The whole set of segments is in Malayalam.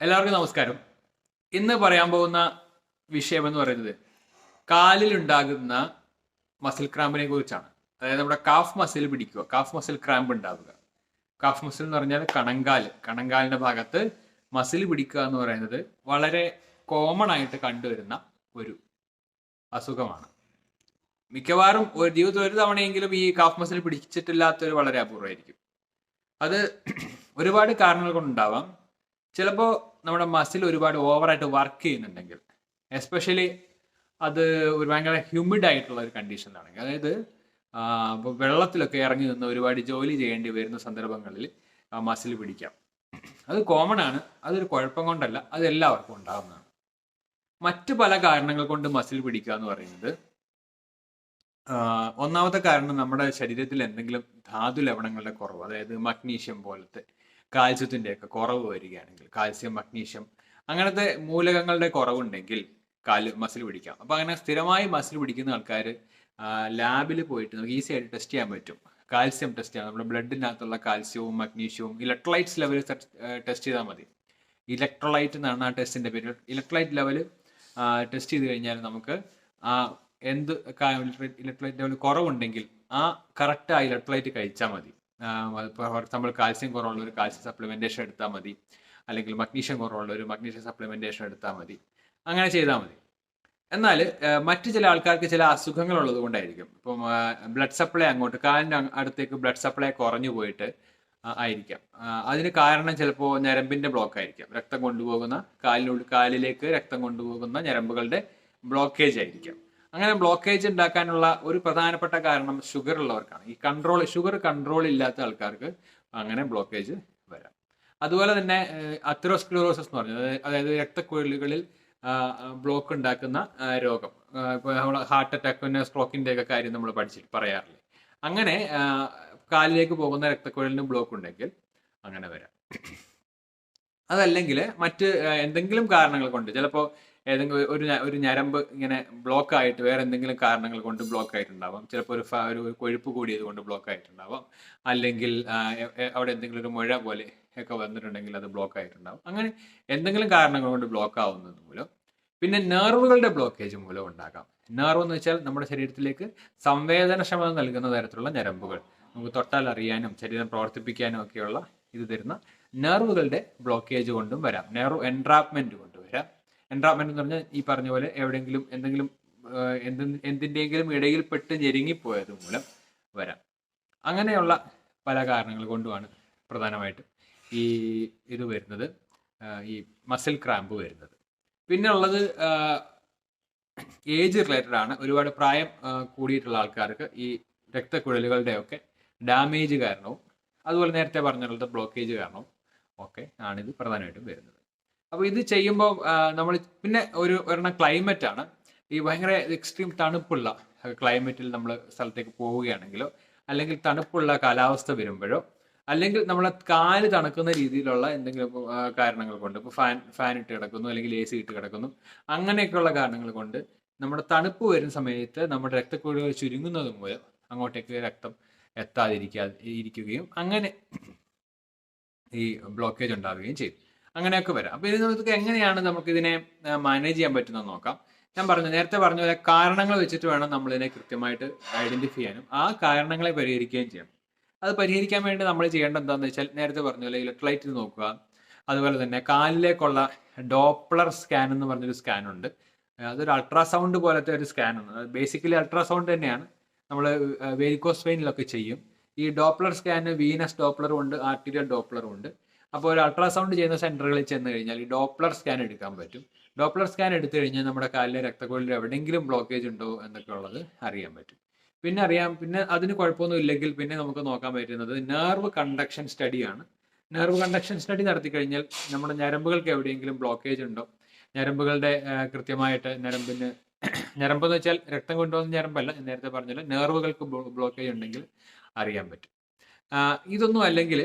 എല്ലാവർക്കും നമസ്കാരം. ഇന്ന് പറയാൻ പോകുന്ന വിഷയം എന്ന് പറയുന്നത് കാലിലുണ്ടാകുന്ന മസിൽ ക്രാമ്പിനെ കുറിച്ചാണ്. അതായത് നമ്മുടെ കാഫ് മസിൽ പിടിക്കുക. കാഫ് മസിൽ ക്രാമ്പ് ഉണ്ടാവുക. കാഫ് മസിൽ എന്ന് പറഞ്ഞാൽ കണങ്കാൽ. കണങ്കാലിന്റെ ഭാഗത്ത് മസിൽ പിടിക്കുക എന്ന് പറയുന്നത് വളരെ കോമൺ ആയിട്ട് കണ്ടുവരുന്ന ഒരു അസുഖമാണ്. മിക്കവാറും ഒരു ജീവിതത്തിൽ ഒരു തവണയെങ്കിലും ഈ കാഫ് മസിൽ പിടിച്ചിട്ടില്ലാത്തവർ വളരെ അപൂർവമായിരിക്കും അത് ഒരുപാട് കാരണങ്ങൾ കൊണ്ടുണ്ടാവാം. ചിലപ്പോൾ നമ്മുടെ മസിൽ ഒരുപാട് ഓവറായിട്ട് വർക്ക് ചെയ്യുന്നുണ്ടെങ്കിൽ എസ്പെഷ്യലി അത് ഒരു ഭയങ്കര ഹ്യൂമിഡ് ആയിട്ടുള്ള ഒരു കണ്ടീഷനിലാണെങ്കിൽ അതായത് വെള്ളത്തിലൊക്കെ ഇറങ്ങി നിന്ന് ഒരുപാട് ജോലി ചെയ്യേണ്ടി വരുന്ന സന്ദർഭങ്ങളിൽ മസിൽ പിടിക്കാം. അത് കോമൺ ആണ്. അതൊരു കുഴപ്പം കൊണ്ടല്ല. അത് എല്ലാവർക്കും ഉണ്ടാകുന്നതാണ് മറ്റ് പല കാരണങ്ങൾ കൊണ്ട് മസിൽ പിടിക്കുക എന്ന് പറയുന്നത് ഒന്നാമത്തെ കാരണം നമ്മുടെ ശരീരത്തിൽ എന്തെങ്കിലും ധാതു ലവണങ്ങളുടെ കുറവ് അതായത് മഗ്നീഷ്യം പോലത്തെ കാൽസ്യത്തിന്റെ ഒക്കെ കുറവ് വരികയാണെങ്കിൽ കാൽസ്യം മഗ്നീഷ്യം അങ്ങനത്തെ മൂലകങ്ങളുടെ കുറവുണ്ടെങ്കിൽ കാൽ മസിൽ പിടിക്കാം. അപ്പോൾ അങ്ങനെ സ്ഥിരമായി മസിൽ പിടിക്കുന്ന ആൾക്കാർ ലാബിൽ പോയിട്ട് നമുക്ക് ഈസി ആയിട്ട് ടെസ്റ്റ് ചെയ്യാൻ പറ്റും. കാൽസ്യം ടെസ്റ്റ് ചെയ്യാം. നമ്മുടെ ബ്ലഡിനകത്തുള്ള കാൽസ്യവും മഗ്നീഷ്യവും ഇലക്ട്രോലൈറ്റ്സ് ലെവൽ ടെസ്റ്റ് ചെയ്താൽ മതി. ഇലക്ട്രോലൈറ്റ് എന്നാണ് ആ ടെസ്റ്റിന്റെ പേര്. ഇലക്ട്രോലൈറ്റ് ലെവൽ ടെസ്റ്റ് ചെയ്ത് കഴിഞ്ഞാൽ നമുക്ക് ആ എന്ത് ഇലക്ട്രോലൈറ്റ് ലെവൽ കുറവുണ്ടെങ്കിൽ ആ കറക്റ്റ് ആ ഇലക്ട്രോലൈറ്റ് കഴിച്ചാൽ മതി. ഫോർ എക്സാമ്പിൾ കാൽസ്യം കുറവുള്ള ഒരു കാൽസ്യം സപ്ലിമെന്റേഷൻ എടുത്താൽ മതി. അല്ലെങ്കിൽ മഗ്നീഷ്യം ഒരു മഗ്നീഷ്യം സപ്ലിമെന്റേഷൻ എടുത്താൽ മതി. അങ്ങനെ ചെയ്താൽ മതി. എന്നാൽ മറ്റു ചില ആൾക്കാർക്ക് ചില അസുഖങ്ങൾ ഉള്ളത് കൊണ്ടായിരിക്കും. ഇപ്പം ബ്ലഡ് സപ്ലൈ അങ്ങോട്ട് കാലിന്റെ അടുത്തേക്ക് ബ്ലഡ് സപ്ലൈ കുറഞ്ഞു പോയിട്ട് ആയിരിക്കാം. അതിന് കാരണം ചിലപ്പോൾ ഞരമ്പിന്റെ ബ്ലോക്ക് ആയിരിക്കാം. രക്തം കൊണ്ടുപോകുന്ന കാലിനുള്ളിൽ കാലിലേക്ക് രക്തം കൊണ്ടുപോകുന്ന ഞരമ്പുകളുടെ ബ്ലോക്കേജ് ആയിരിക്കാം. അങ്ങനെ ബ്ലോക്കേജ് ഉണ്ടാക്കാനുള്ള ഒരു പ്രധാനപ്പെട്ട കാരണം ഷുഗർ ഉള്ളവർക്കാണ്. ഈ കൺട്രോൾ ഷുഗർ കൺട്രോൾ ഇല്ലാത്ത ആൾക്കാർക്ക് അങ്ങനെ ബ്ലോക്കേജ് വരാം. അതുപോലെ തന്നെ അത്രോസ്ക്ലോറോസിസ് എന്ന് പറഞ്ഞത് അതായത് രക്തക്കുഴലുകളിൽ ബ്ലോക്ക് ഉണ്ടാക്കുന്ന രോഗം. ഇപ്പോൾ നമ്മൾ ഹാർട്ട് അറ്റാക്ക് പിന്നെ സ്ട്രോക്കിന്റെ ഒക്കെ കാര്യം നമ്മൾ പഠിച്ചിട്ട് പറയാറില്ലേ. അങ്ങനെ കാലിലേക്ക് പോകുന്ന രക്തക്കുഴലിന് ബ്ലോക്ക് ഉണ്ടെങ്കിൽ അങ്ങനെ വരാം. അതല്ലെങ്കിൽ മറ്റ് എന്തെങ്കിലും കാരണങ്ങൾ കൊണ്ട് ചിലപ്പോൾ ഏതെങ്കിലും ഒരു ഒരു ഞരമ്പ് ഇങ്ങനെ ബ്ലോക്ക് ആയിട്ട് വേറെ എന്തെങ്കിലും കാരണങ്ങൾ കൊണ്ട് ബ്ലോക്ക് ആയിട്ടുണ്ടാവാം. ചിലപ്പോൾ ഒരു ഒരു കൊഴുപ്പ് കൂടിയത് കൊണ്ട് ബ്ലോക്ക് ആയിട്ടുണ്ടാവാം. അല്ലെങ്കിൽ അവിടെ എന്തെങ്കിലും ഒരു മുഴ പോലെ ഒക്കെ വന്നിട്ടുണ്ടെങ്കിൽ അത് ബ്ലോക്ക് ആയിട്ടുണ്ടാവും. അങ്ങനെ എന്തെങ്കിലും കാരണങ്ങൾ കൊണ്ട് ബ്ലോക്ക് ആവുന്നത് മൂലം പിന്നെ നെർവുകളുടെ ബ്ലോക്കേജ് മൂലം ഉണ്ടാകാം. നെർവ് എന്ന് വെച്ചാൽ നമ്മുടെ ശരീരത്തിലേക്ക് സംവേദനക്ഷമത നൽകുന്ന തരത്തിലുള്ള ഞരമ്പുകൾ. നമുക്ക് തൊട്ടാൽ അറിയാനും ശരീരം പ്രവർത്തിപ്പിക്കാനും ഒക്കെയുള്ള ഇത് തരുന്ന നെർവുകളുടെ ബ്ലോക്കേജ് കൊണ്ടും വരാം. നെർവ് എൻട്രാപ്മെന്റ് കൊണ്ടും. എൻട്രാപ്മെന്റ് എന്ന് പറഞ്ഞാൽ ഈ പറഞ്ഞ പോലെ എവിടെയെങ്കിലും എന്തെങ്കിലും എന്ത് എന്തിന്റെയെങ്കിലും ഇടയിൽപ്പെട്ട് ഞെരുങ്ങിപ്പോയത് മൂലം വരാം. അങ്ങനെയുള്ള പല കാരണങ്ങൾ കൊണ്ടുമാണ് പ്രധാനമായിട്ടും ഈ ഇത് വരുന്നത് ഈ മസിൽ ക്രാമ്പ് വരുന്നത്. പിന്നെ ഉള്ളത് ഏജ് റിലേറ്റഡ് ആണ്. ഒരുപാട് പ്രായം കൂടിയിട്ടുള്ള ആൾക്കാർക്ക് ഈ രക്തക്കുഴലുകളുടെ ഒക്കെ ഡാമേജ് കാരണവും അതുപോലെ നേരത്തെ പറഞ്ഞിട്ടുള്ളത് ബ്ലോക്കേജ് കാരണവും ഒക്കെ ആണിത് പ്രധാനമായിട്ടും വരുന്നത്. അപ്പോൾ ഇത് ചെയ്യുമ്പോൾ നമ്മൾ പിന്നെ ഒരു ഒരെണ്ണം ക്ലൈമറ്റ് ആണ്. ഈ ഭയങ്കര എക്സ്ട്രീം തണുപ്പുള്ള ക്ലൈമറ്റിൽ നമ്മൾ സ്ഥലത്തേക്ക് പോവുകയാണെങ്കിലോ അല്ലെങ്കിൽ തണുപ്പുള്ള കാലാവസ്ഥ വരുമ്പോഴോ അല്ലെങ്കിൽ നമ്മളെ കാൽ തണുക്കുന്ന രീതിയിലുള്ള എന്തെങ്കിലും കാരണങ്ങൾ കൊണ്ട് ഇപ്പോൾ ഫാൻ ഫാൻ ഇട്ട് കിടക്കുന്നു അല്ലെങ്കിൽ എ സി ഇട്ട് കിടക്കുന്നു അങ്ങനെയൊക്കെയുള്ള കാരണങ്ങൾ കൊണ്ട് നമ്മുടെ തണുപ്പ് വരുന്ന സമയത്ത് നമ്മുടെ രക്തക്കുഴലുകൾ ചുരുങ്ങുന്നത് മൂലം അങ്ങോട്ടേക്ക് രക്തം എത്താതിരിക്കാതെ ഇരിക്കുകയും അങ്ങനെ ഈ ബ്ലോക്കേജ് ഉണ്ടാവുകയും ചെയ്യും അങ്ങനെയൊക്കെ വരാം. അപ്പൊ ഇത് നമുക്ക് എങ്ങനെയാണ് നമുക്ക് ഇതിനെ മാനേജ് ചെയ്യാൻ പറ്റുന്നത് നോക്കാം. ഞാൻ പറഞ്ഞു നേരത്തെ പറഞ്ഞ പോലെ കാരണങ്ങൾ വെച്ചിട്ട് വേണം നമ്മൾ ഇതിനെ കൃത്യമായിട്ട് ഐഡന്റിഫൈ ചെയ്യാനും. ആ കാരണങ്ങളെ പരിഹരിക്കുകയും ചെയ്യാം. അത് പരിഹരിക്കാൻ വേണ്ടി നമ്മൾ ചെയ്യേണ്ടത് എന്താണെന്ന് വെച്ചാൽ നേരത്തെ പറഞ്ഞ പോലെ ഇലക്ട്രൈറ്റ് നോക്കുക. അതുപോലെ തന്നെ കാലിലേക്കുള്ള ഡോപ്ലർ സ്കാൻ എന്ന് പറഞ്ഞൊരു സ്കാൻ ഉണ്ട്. അതൊരു അൾട്രാസൗണ്ട് പോലത്തെ ഒരു സ്കാൻ ആണ്. ബേസിക്കലി അൾട്രാസൗണ്ട് തന്നെയാണ്. നമ്മൾ വെരിക്കോസ് വെയിനിലൊക്കെ ചെയ്യും. ഈ ഡോപ്ലർ സ്കാന് വീനസ് ഡോപ്ലറും ഉണ്ട് ആർട്ടീരിയൽ ഡോപ്ലറും ഉണ്ട്. അപ്പോൾ ഒരു അൾട്രാസൗണ്ട് ചെയ്യുന്ന സെന്ററുകളിൽ ചെന്ന് കഴിഞ്ഞാൽ ഈ ഡോപ്ലർ സ്കാൻ എടുക്കാൻ പറ്റും. ഡോപ്ലർ സ്കാൻ എടുത്തു കഴിഞ്ഞാൽ നമ്മുടെ കാലിലെ രക്തക്കുഴലിൽ എവിടെയെങ്കിലും ബ്ലോക്കേജ് ഉണ്ടോ എന്നൊക്കെ ഉള്ളത് അറിയാൻ പറ്റും. പിന്നെ അറിയാം പിന്നെ അതിന് കുഴപ്പമൊന്നും ഇല്ലെങ്കിൽ പിന്നെ നമുക്ക് നോക്കാൻ പറ്റുന്നത് നെർവ് കണ്ടക്ഷൻ സ്റ്റഡിയാണ് നെർവ് കണ്ടക്ഷൻ സ്റ്റഡി നടത്തി കഴിഞ്ഞാൽ നമ്മുടെ ഞരമ്പുകൾക്ക് എവിടെയെങ്കിലും ബ്ലോക്കേജ് ഉണ്ടോ? ഞരമ്പുകളുടെ കൃത്യമായിട്ട് ഞരമ്പിന് ഞരമ്പ് എന്ന് വെച്ചാൽ രക്തം കൊണ്ടുപോകുന്ന ഞരമ്പല്ല നേരത്തെ പറഞ്ഞല്ലോ നെർവുകൾക്ക് ബ്ലോക്കേജ് ഉണ്ടെങ്കിൽ അറിയാൻ പറ്റും. ഇതൊന്നും അല്ലെങ്കിൽ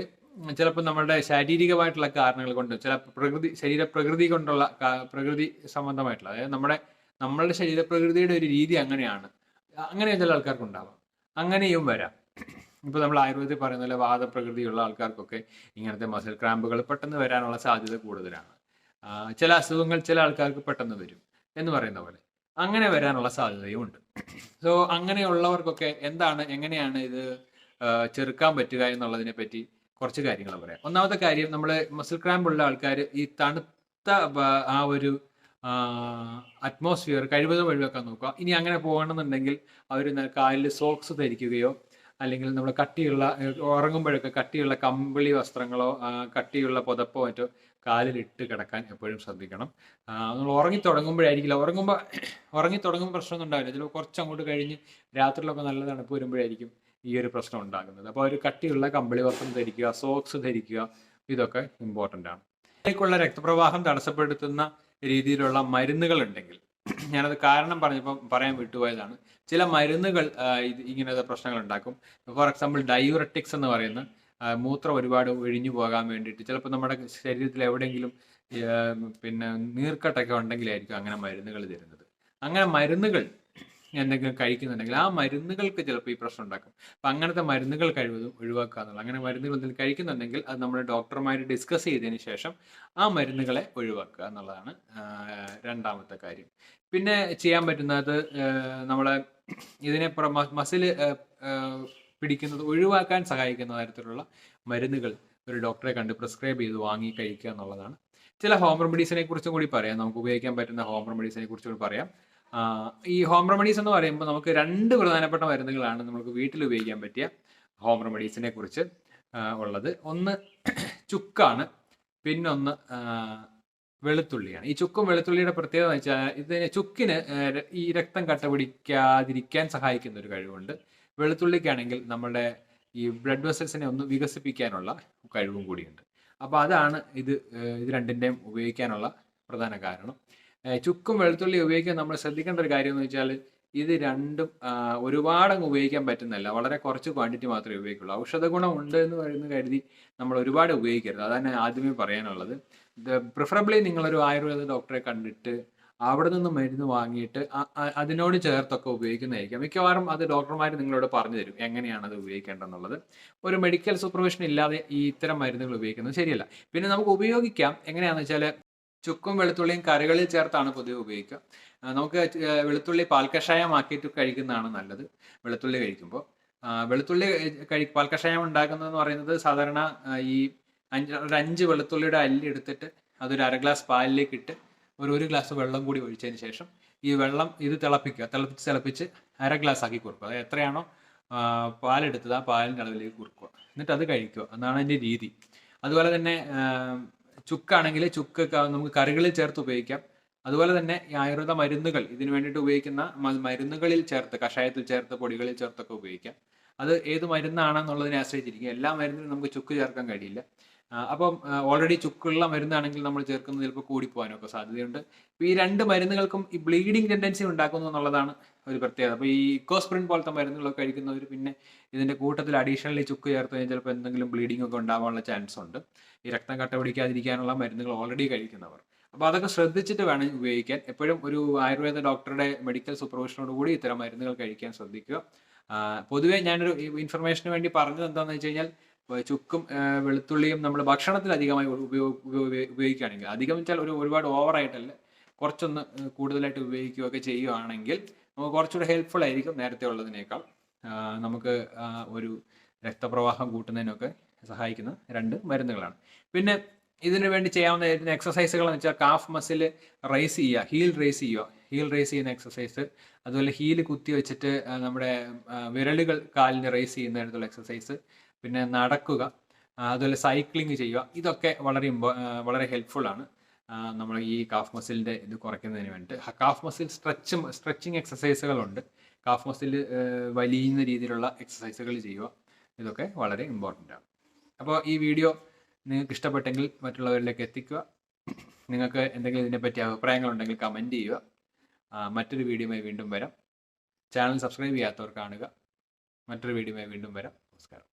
ചിലപ്പോൾ നമ്മളുടെ ശാരീരികമായിട്ടുള്ള കാരണങ്ങൾ കൊണ്ട് ചില പ്രകൃതി ശരീരപ്രകൃതി കൊണ്ടുള്ള പ്രകൃതി സംബന്ധമായിട്ടുള്ള അതായത് നമ്മുടെ നമ്മളുടെ ശരീരപ്രകൃതിയുടെ ഒരു രീതി അങ്ങനെയാണ്. അങ്ങനെ ചില ആൾക്കാർക്ക് ഉണ്ടാവാം അങ്ങനെയും വരാം. ഇപ്പോൾ നമ്മൾ ആയുർവേദത്തിൽ പറയുന്ന പോലെ വാദപ്രകൃതിയുള്ള ആൾക്കാർക്കൊക്കെ ഇങ്ങനത്തെ മസിൽ ക്രാമ്പുകൾ പെട്ടെന്ന് വരാനുള്ള സാധ്യത കൂടുതലാണ്. ചില അസുഖങ്ങൾ ചില ആൾക്കാർക്ക് പെട്ടെന്ന് വരും എന്ന് പറയുന്ന പോലെ. അങ്ങനെ വരാനുള്ള സാധ്യതയും ഉണ്ട്. സോ അങ്ങനെയുള്ളവർക്കൊക്കെ എന്താണ് എങ്ങനെയാണ് ഇത് ചെറുക്കാൻ പറ്റുക എന്നുള്ളതിനെ പറ്റി കുറച്ച് കാര്യങ്ങൾ പറയാം. ഒന്നാമത്തെ കാര്യം നമ്മൾ മസിൽ ക്രാമ്പ് ഉള്ള ആൾക്കാർ ഈ തണുത്ത ആ ഒരു അറ്റ്മോസ്ഫിയർ കഴിവതും ഒഴിവാക്കാൻ നോക്കുക. ഇനി അങ്ങനെ പോകണമെന്നുണ്ടെങ്കിൽ അവർ കാലിൽ സോക്സ് ധരിക്കുകയോ അല്ലെങ്കിൽ നമ്മൾ കട്ടിയുള്ള ഉറങ്ങുമ്പോഴൊക്കെ കട്ടിയുള്ള കമ്പിളി വസ്ത്രങ്ങളോ കട്ടിയുള്ള പുതപ്പോ മറ്റോ കാലിലിട്ട് കിടക്കാൻ എപ്പോഴും ശ്രദ്ധിക്കണം. നമ്മൾ ഉറങ്ങി തുടങ്ങുമ്പോഴായിരിക്കില്ല. ഉറങ്ങുമ്പോൾ ഉറങ്ങി തുടങ്ങുമ്പോൾ പ്രശ്നമൊന്നും ഉണ്ടാവില്ല. ചിലപ്പോൾ കുറച്ച് അങ്ങോട്ട് കഴിഞ്ഞ് രാത്രിയിലൊക്കെ നല്ല തണുപ്പ് വരുമ്പോഴായിരിക്കും. ഈ ഒരു പ്രശ്നം ഉണ്ടാകുന്നത്. അപ്പോൾ ഒരു കട്ടിയുള്ള കമ്പിളി വസ്ത്രം ധരിക്കുക സോക്സ് ധരിക്കുക ഇതൊക്കെ ഇമ്പോർട്ടന്റ് ആണ്. ഇതിലേക്കുള്ള രക്തപ്രവാഹം തടസ്സപ്പെടുത്തുന്ന രീതിയിലുള്ള മരുന്നുകൾ ഉണ്ടെങ്കിൽ ഞാനത് കാരണം പറഞ്ഞപ്പോൾ പറയാൻ വിട്ടുപോയതാണ്. ചില മരുന്നുകൾ ഇങ്ങനത്തെ പ്രശ്നങ്ങൾ ഉണ്ടാക്കും. ഫോർ എക്സാമ്പിൾ ഡയൂററ്റിക്സ് എന്ന് പറയുന്ന മൂത്രം ഒരുപാട് ഒഴിഞ്ഞു പോകാൻ വേണ്ടിയിട്ട് ചിലപ്പോൾ നമ്മുടെ ശരീരത്തിൽ എവിടെയെങ്കിലും പിന്നെ നീർക്കട്ടൊക്കെ ഉണ്ടെങ്കിലായിരിക്കും അങ്ങനെ മരുന്നുകൾ തരുന്നത്. അങ്ങനെ മരുന്നുകൾ എന്തെങ്കിലും കഴിക്കുന്നുണ്ടെങ്കിൽ ആ മരുന്നുകൾക്ക് ചിലപ്പോൾ ഈ പ്രശ്നം ഉണ്ടാക്കും. അപ്പം അങ്ങനത്തെ മരുന്നുകൾ കഴിവതും ഒഴിവാക്കുക എന്നുള്ളത് അങ്ങനെ മരുന്നുകൾ എന്തെങ്കിലും കഴിക്കുന്നുണ്ടെങ്കിൽ അത് നമ്മൾ ഡോക്ടർമാർ ഡിസ്കസ് ചെയ്തതിന് ശേഷം ആ മരുന്നുകളെ ഒഴിവാക്കുക എന്നുള്ളതാണ് രണ്ടാമത്തെ കാര്യം. പിന്നെ ചെയ്യാൻ പറ്റുന്നത് നമ്മളെ ഇതിനെ മസിൽ പിടിക്കുന്നത് ഒഴിവാക്കാൻ സഹായിക്കുന്ന തരത്തിലുള്ള മരുന്നുകൾ ഒരു ഡോക്ടറെ കണ്ട് പ്രിസ്ക്രൈബ് ചെയ്ത് വാങ്ങി കഴിക്കുക എന്നുള്ളതാണ്. ചില ഹോം റെമഡീസിനെ കുറിച്ചും കൂടി പറയാം. നമുക്ക് ഉപയോഗിക്കാൻ പറ്റുന്ന ഹോം റെമഡീസിനെ കുറിച്ചും കൂടി പറയാം. ഈ ഹോം റെമഡീസ് എന്ന് പറയുമ്പോൾ നമുക്ക് രണ്ട് പ്രധാനപ്പെട്ട മരുന്നുകളാണ് നമുക്ക് വീട്ടിൽ ഉപയോഗിക്കാൻ പറ്റിയ ഹോം റെമഡീസിനെ കുറിച്ച് ഉള്ളത്. ഒന്ന് ചുക്കാണ് പിന്നൊന്ന് വെളുത്തുള്ളിയാണ്. ഈ ചുക്കും വെളുത്തുള്ളിയുടെ പ്രത്യേകത എന്ന് വെച്ചാൽ ഇതിന് ചുക്കിന് ഈ രക്തം കട്ട പിടിക്കാതിരിക്കാൻ സഹായിക്കുന്ന ഒരു കഴിവുണ്ട്. വെളുത്തുള്ളിക്കാണെങ്കിൽ നമ്മുടെ ഈ ബ്ലഡ് വെസൽസിനെ ഒന്ന് വികസിപ്പിക്കാനുള്ള കഴിവും കൂടിയുണ്ട്. അപ്പോൾ അതാണ് ഇത് ഇത് രണ്ടിന്റെയും ഉപയോഗിക്കാനുള്ള പ്രധാന കാരണം. ചുക്കും വെളുത്തുള്ളി ഉപയോഗിക്കാൻ നമ്മൾ ശ്രദ്ധിക്കേണ്ട ഒരു കാര്യം എന്ന് വെച്ചാൽ ഇത് രണ്ടും ഒരുപാട് അങ്ങ് ഉപയോഗിക്കാൻ പറ്റുന്നില്ല വളരെ കുറച്ച് ക്വാണ്ടിറ്റി മാത്രമേ ഉപയോഗിക്കുള്ളൂ. ഔഷധ ഗുണം ഉണ്ട് എന്ന് പറയുന്ന കരുതി നമ്മൾ ഒരുപാട് ഉപയോഗിക്കരുത്. അതാണ് ആദ്യമേ പറയാനുള്ളത്. പ്രിഫറബിളി നിങ്ങളൊരു ആയുർവേദ ഡോക്ടറെ കണ്ടിട്ട് അവിടെ നിന്ന് മരുന്ന് വാങ്ങിയിട്ട് അതിനോട് ചേർത്തൊക്കെ ഉപയോഗിക്കുന്നതായിരിക്കും. മിക്കവാറും അത് ഡോക്ടർമാർ നിങ്ങളോട് പറഞ്ഞു തരും എങ്ങനെയാണ് അത് ഉപയോഗിക്കേണ്ടതെന്നുള്ളത്. ഒരു മെഡിക്കൽ സൂപ്പർവിഷൻ ഇല്ലാതെ ഈ ഇത്തരം മരുന്നുകൾ ഉപയോഗിക്കുന്നത് ശരിയല്ല. പിന്നെ നമുക്ക് ഉപയോഗിക്കാം. എങ്ങനെയാണെന്ന് വെച്ചാൽ ചുക്കും വെളുത്തുള്ളിയും കറികളിൽ ചേർത്താണ് പൊതുവെ ഉപയോഗിക്കുക. നമുക്ക് വെളുത്തുള്ളി പാൽ വെളുത്തുള്ളി പാൽക്കഷായമാക്കിയിട്ട് കഴിക്കുന്നതാണ് നല്ലത്. വെളുത്തുള്ളി കഴിക്കുമ്പോൾ. വെളുത്തുള്ളി കഴി പാൽക്കഷായം ഉണ്ടാക്കുന്നതെന്ന് പറയുന്നത് സാധാരണ ഈ അഞ്ച് ഒരു അഞ്ച് വെളുത്തുള്ളിയുടെ അല്ലി എടുത്തിട്ട് അതൊരു അര ഗ്ലാസ് പാലിലേക്ക് ഇട്ട് ഒരു ഒരു ഗ്ലാസ് വെള്ളം കൂടി ഒഴിച്ചതിന് ശേഷം ഈ വെള്ളം ഇത് തിളപ്പിക്കുക. തിളപ്പിച്ച് തിളപ്പിച്ച് അര ഗ്ലാസ് ആക്കി കൊടുക്കുക. അത് എത്രയാണോ പാലെടുത്തത് ആ പാലിന്റെ അളവിലേക്ക് കുറുക്കുക എന്നിട്ട് അത് കഴിക്കുക. എന്നാണ് അതിന്റെ രീതി. അതുപോലെ തന്നെ ചുക്കാണെങ്കിൽ ചുക്ക് നമുക്ക് കറികളിൽ ചേർത്ത് ഉപയോഗിക്കാം. അതുപോലെ തന്നെ ഈ ആയുർവേദ മരുന്നുകൾ ഇതിന് വേണ്ടിയിട്ട് ഉപയോഗിക്കുന്ന മരുന്നുകളിൽ ചേർത്ത് കഷായത്തിൽ ചേർത്ത് പൊടികളിൽ ചേർത്തൊക്കെ ഉപയോഗിക്കാം. അത് ഏത് മരുന്നാണെന്നുള്ളതിനെ ആശ്രയിച്ചിരിക്കും. എല്ലാ മരുന്നിനും നമുക്ക് ചുക്ക് ചേർക്കാൻ കഴിയില്ല. അപ്പം ഓൾറെഡി ചുക്കുള്ള മരുന്നാണെങ്കിൽ നമ്മൾ ചേർക്കുന്നത് ചിലപ്പോൾ കൂടിപ്പോകാനൊക്കെ സാധ്യതയുണ്ട്. അപ്പോൾ ഈ രണ്ട് മരുന്നുകൾക്കും ഈ ബ്ലീഡിങ് ടെൻഡൻസി ഉണ്ടാക്കുന്നു എന്നുള്ളതാണ് ഒരു പ്രത്യേകത. അപ്പോൾ ഈ ഇക്കോസ്പ്രിൻ പോലത്തെ മരുന്നുകളൊക്കെ കഴിക്കുന്നവർ പിന്നെ ഇതിന്റെ കൂട്ടത്തിൽ അഡീഷണലി ചുക്ക് ചേർത്ത് കഴിഞ്ഞാൽ ചിലപ്പോൾ എന്തെങ്കിലും ബ്ലീഡിംഗ് ഒക്കെ ഉണ്ടാവാനുള്ള ചാൻസ് ഉണ്ട്. ഈ രക്തം കട്ട പിടിക്കാതിരിക്കാനുള്ള മരുന്നുകൾ ഓൾറെഡി കഴിക്കുന്നവർ. അപ്പോൾ അതൊക്കെ ശ്രദ്ധിച്ചിട്ട് വേണം ഉപയോഗിക്കാൻ. എപ്പോഴും ഒരു ആയുർവേദ ഡോക്ടറുടെ മെഡിക്കൽ സൂപ്പർവിഷനോട് കൂടി ഇത്തരം മരുന്നുകൾ കഴിക്കാൻ ശ്രദ്ധിക്കുക. പൊതുവേ ഞാനൊരു ഇൻഫർമേഷന് വേണ്ടി പറഞ്ഞത് എന്താണെന്ന് വെച്ച് കഴിഞ്ഞാൽ ചുക്കും വെളുത്തുള്ളിയും നമ്മൾ ഭക്ഷണത്തിൽ അധികമായി ഉപയോഗ- ഉപയോഗ- ഉപയോഗിക്കുകയാണെങ്കിൽ അധികം വെച്ചാൽ ഒരു ഒരുപാട് ഓവറായിട്ടല്ല കുറച്ചൊന്ന് കൂടുതലായിട്ട് ഉപയോഗിക്കുകയൊക്കെ ചെയ്യുകയാണെങ്കിൽ നമുക്ക് കുറച്ചുകൂടെ ഹെൽപ്ഫുൾ ആയിരിക്കും നേരത്തെ ഉള്ളതിനേക്കാൾ. നമുക്ക് ഒരു രക്തപ്രവാഹം കൂട്ടുന്നതിനൊക്കെ സഹായിക്കുന്ന രണ്ട് മരുന്നുകളാണ്. പിന്നെ ഇതിനു വേണ്ടി ചെയ്യാവുന്ന എക്സസൈസുകൾ എന്ന് വെച്ചാൽ കാഫ് മസിൽ റൈസ് ചെയ്യുക ഹീൽ റൈസ് ചെയ്യുക. ഹീൽ റൈസ് ചെയ്യുന്ന എക്സസൈസ് അതുപോലെ ഹീൽ കുത്തി വെച്ചിട്ട് നമ്മുടെ വിരലുകൾ കാലിന് റൈസ് ചെയ്യുന്ന തരത്തിലുള്ള എക്സസൈസ് പിന്നെ നടക്കുക അതുപോലെ സൈക്ലിംഗ് ചെയ്യുക ഇതൊക്കെ വളരെ ഇമ്പോ വളരെ ഹെൽപ്ഫുൾ ആണ്. നമ്മൾ ഈ കാഫ് മസിലിന്റെ ഇത് കുറയ്ക്കുന്നതിന് വേണ്ടിയിട്ട്. കാഫ് മസിൽ സ്ട്രെച്ചും സ്ട്രെച്ചിങ് എക്സസൈസുകളുണ്ട് കാഫ് മസിൽ വലിയുന്ന രീതിയിലുള്ള എക്സസൈസുകൾ ചെയ്യുക ഇതൊക്കെ വളരെ ഇമ്പോർട്ടന്റ് ആണ്. അപ്പോൾ ഈ വീഡിയോ നിങ്ങൾക്ക് ഇഷ്ടപ്പെട്ടെങ്കിൽ മറ്റുള്ളവരിലേക്ക് എത്തിക്കുക. നിങ്ങൾക്ക് എന്തെങ്കിലും ഇതിനെപ്പറ്റി അഭിപ്രായങ്ങളുണ്ടെങ്കിൽ കമന്റ് ചെയ്യുക. മറ്റൊരു വീഡിയോയുമായി വീണ്ടും വരാം. ചാനൽ സബ്സ്ക്രൈബ് ചെയ്യാത്തവർ കാണുക. മറ്റൊരു വീഡിയോയുമായി വീണ്ടും വരാം. നമസ്കാരം.